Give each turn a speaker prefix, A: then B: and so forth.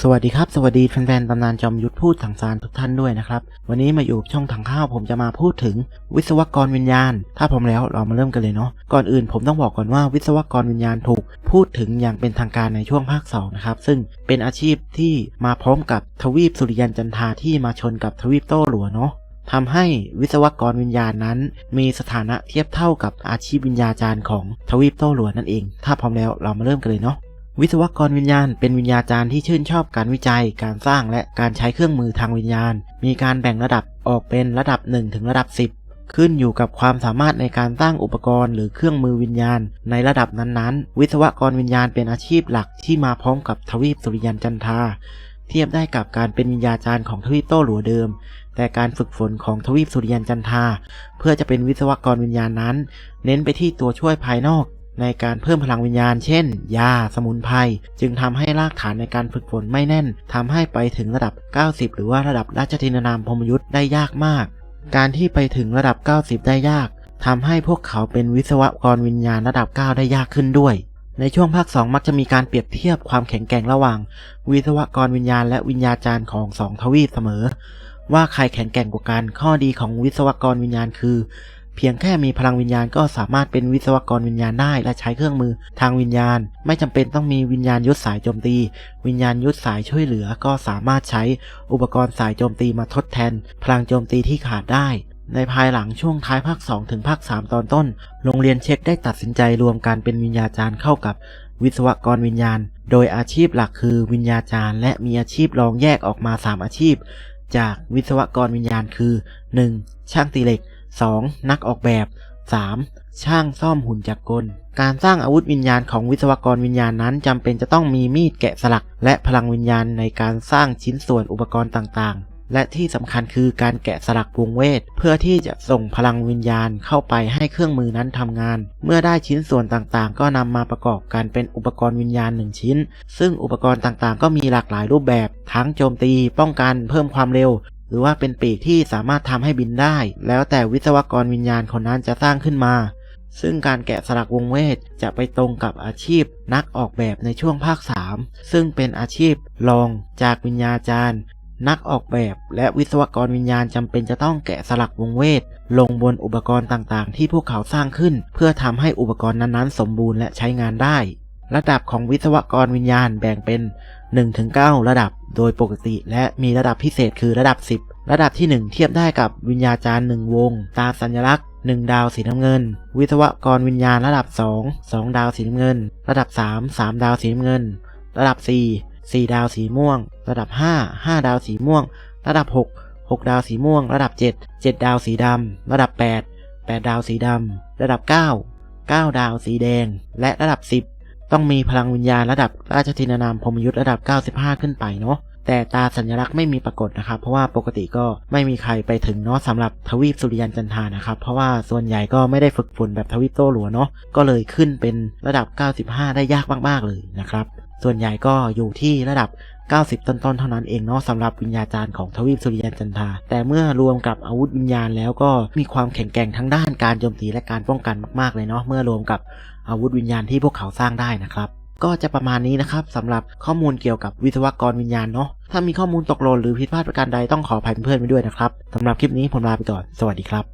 A: สวัสดีครับ สวัสดีแฟนๆตำนานจอมยุทธพูดถังซานทุกท่านด้วยนะครับ วันนี้มาอยู่ช่องถังข้าวผมจะมาพูดถึงวิศวกรวิญญาณ ถ้าพร้อมแล้วเรามาเริ่มกันเลยเนาะก่อนอื่นผมต้องบอกก่อนว่าวิศวกรวิญญาณถูกพูดถึงอย่างเป็นทางการในช่วงภาค2นะครับซึ่งเป็นอาชีพที่มาพร้อมกับทวีปสุริยันจันทาที่มาชนกับทวีปโต้หลัวเนาะทำให้วิศวกรวิญญาณนั้น มีสถานะเทียบเท่ากับอาชีพวิญญาจารย์ของทวีปโต้หลัวนั่นเอง ถ้าพร้อมแล้วเรามาเริ่มกันเลยเนาะ วิศวกรวิญญาณเป็นวิญญาจารย์ที่ชื่นชอบการวิจัย การสร้างและการใช้เครื่องมือทางวิญญาณ มีการแบ่งระดับออกเป็นระดับ 1 ถึงระดับ 10 ขึ้นอยู่กับความสามารถในการสร้างอุปกรณ์หรือเครื่องมือวิญญาณ ในระดับนั้นๆ วิศวกรวิญญาณเป็นอาชีพหลักที่มาพร้อมกับทวีปสุริยันจันทราเทียบได้กับการเป็นวิญญาจารย์ของทวีปโต้หลัวเดิม แต่การฝึกฝนของทวีปสุริยันจันทาเพื่อจะเป็นวิศวกรวิญญาณนั้น เน้นไปที่ตัวช่วยภายนอก ในการเพิ่มพลังวิญญาณ เช่น ยา สมุนไพร จึงทำให้รากฐานในการฝึกฝนไม่แน่นทำให้ไปถึงระดับ 90 หรือว่าระดับราชทินานามพมยุทธ์ได้ยากมาก การที่ไปถึงระดับ 90 ได้ยากทำให้พวกเขาเป็นวิศวกรวิญญาณระดับ 9 ได้ยากขึ้นด้วย ในช่วงภาค 2 มักจะมีการเปรียบเทียบความแข็งแกร่งระหว่าง วิศวกรวิญญาณและวิญญาจารย์ของสองทวีปเสมอ ว่าใครแข็งแกร่งกว่ากันข้อดีของวิศวกรวิญญาณคือ เพียงแค่มีพลังวิญญาณก็สามารถเป็นวิศวกรวิญญาณได้และใช้เครื่องมือทางวิญญาณ ไม่จำเป็นต้องมีวิญญาณยุทธสายโจมตี วิญญาณยุทธสายช่วยเหลือก็สามารถใช้อุปกรณ์สายโจมตีมาทดแทน พลังโจมตีที่ขาดได้ ในภายหลังช่วงท้ายภาค 2 ถึงภาค 3 ตอนต้น โรงเรียนเช็คได้ตัดสินใจรวมการเป็นวิญญาจารย์เข้ากับวิศวกรวิญญาณ โดยอาชีพหลักคือวิญญาจารย์ และมีอาชีพรองแยกออกมา 3 อาชีพ จากวิศวกรวิญญาณคือ 1. ช่างตีเหล็ก 2. นักออกแบบ 3. ช่างซ่อมหุ่นจักรกล การสร้างอาวุธวิญญาณของวิศวกรวิญญาณนั้นจำเป็นจะต้องมีมีดแกะสลัก และพลังวิญญาณในการสร้างชิ้นส่วนอุปกรณ์ต่างๆ และที่สำคัญคือการแกะสลักวงเวท เพื่อที่จะส่งพลังวิญญาณเข้าไปให้เครื่องมือนั้นทำงาน เมื่อได้ชิ้นส่วนต่างๆ ก็นำมาประกอบกันเป็นอุปกรณ์วิญญาณหนึ่งชิ้น ซึ่งอุปกรณ์ต่างๆ ก็มีหลากหลายรูปแบบ ทั้งโจมตี ป้องกัน เพิ่มความเร็ว หรือว่าเป็นปีกที่สามารถทำให้บินได้ แล้วแต่วิศวกรวิญญาณคนนั้นจะสร้างขึ้นมา ซึ่งการแกะสลักวงเวทจะไปตรงกับอาชีพนักออกแบบในช่วงภาค 3 ซึ่งเป็นอาชีพรองจากวิญญาจารย์ นักออกแบบและวิศวกรวิญญาณจำเป็นจะต้องแกะสลักวงเวท ลงบนอุปกรณ์ต่างๆ ที่พวกเขาสร้างขึ้น เพื่อทำให้อุปกรณ์นั้นๆ สมบูรณ์และใช้งานได้ ระดับของวิศวกรวิญญาณแบ่งเป็น 1-9 ระดับโดยปกติ และมีระดับพิเศษคือระดับ 10 ระดับที่ 1 เทียบได้กับวิญญาจารย์1วง ตาสัญลักษณ์ 1 ดาวสีน้ำเงิน วิศวกรวิญญาณระดับ 2 2 ดาวสีน้ำเงิน ระดับ 3 3 ดาวสีน้ำเงิน ระดับ 4 4 ดาวสีม่วง ระดับ 5 5 ดาวสีม่วง ระดับ 6 6 ดาวสีม่วง ระดับ 7 7 ดาวสีดำ ระดับ 8 8 ดาวสีดำ ระดับ 9 9 ดาวสีแดง และระดับ 10 ต้องมีพลังวิญญาณระดับราชทินานามพรมยุทธ์ระดับ 95 ขึ้นไปเนาะแต่ตาสัญลักษณ์ไม่มีปรากฏนะครับ เพราะว่าปกติก็ไม่มีใครไปถึงเนาะสำหรับทวีปสุริยันจันทานะครับ เพราะว่าส่วนใหญ่ก็ไม่ได้ฝึกฝนแบบทวีปโตหลัวเนาะก็เลยขึ้นเป็นระดับ 95 ได้ยากมากๆเลยนะครับ ส่วนใหญ่ก็อยู่ที่ระดับ 90 ต้นๆเท่านั้นเองเนาะสำหรับวิญญาจารย์ของทวีปสุริยันจันทา แต่เมื่อรวมกับอาวุธวิญญาณแล้วก็มีความแข็งแกร่งทั้งด้านการโจมตีและการป้องกันมากๆเลยเนาะเมื่อรวมกับ อาวุธวิญญาณที่พวกเขาสร้างได้นะครับ ก็จะประมาณนี้นะครับสำหรับข้อมูลเกี่ยวกับวิศวกรวิญญาณเนาะถ้ามีข้อมูลตกหล่นหรือผิดพลาดประการใดต้องขออภัยเพื่อนๆไว้ด้วยนะครับสำหรับคลิปนี้ผมลาไปก่อนสวัสดีครับ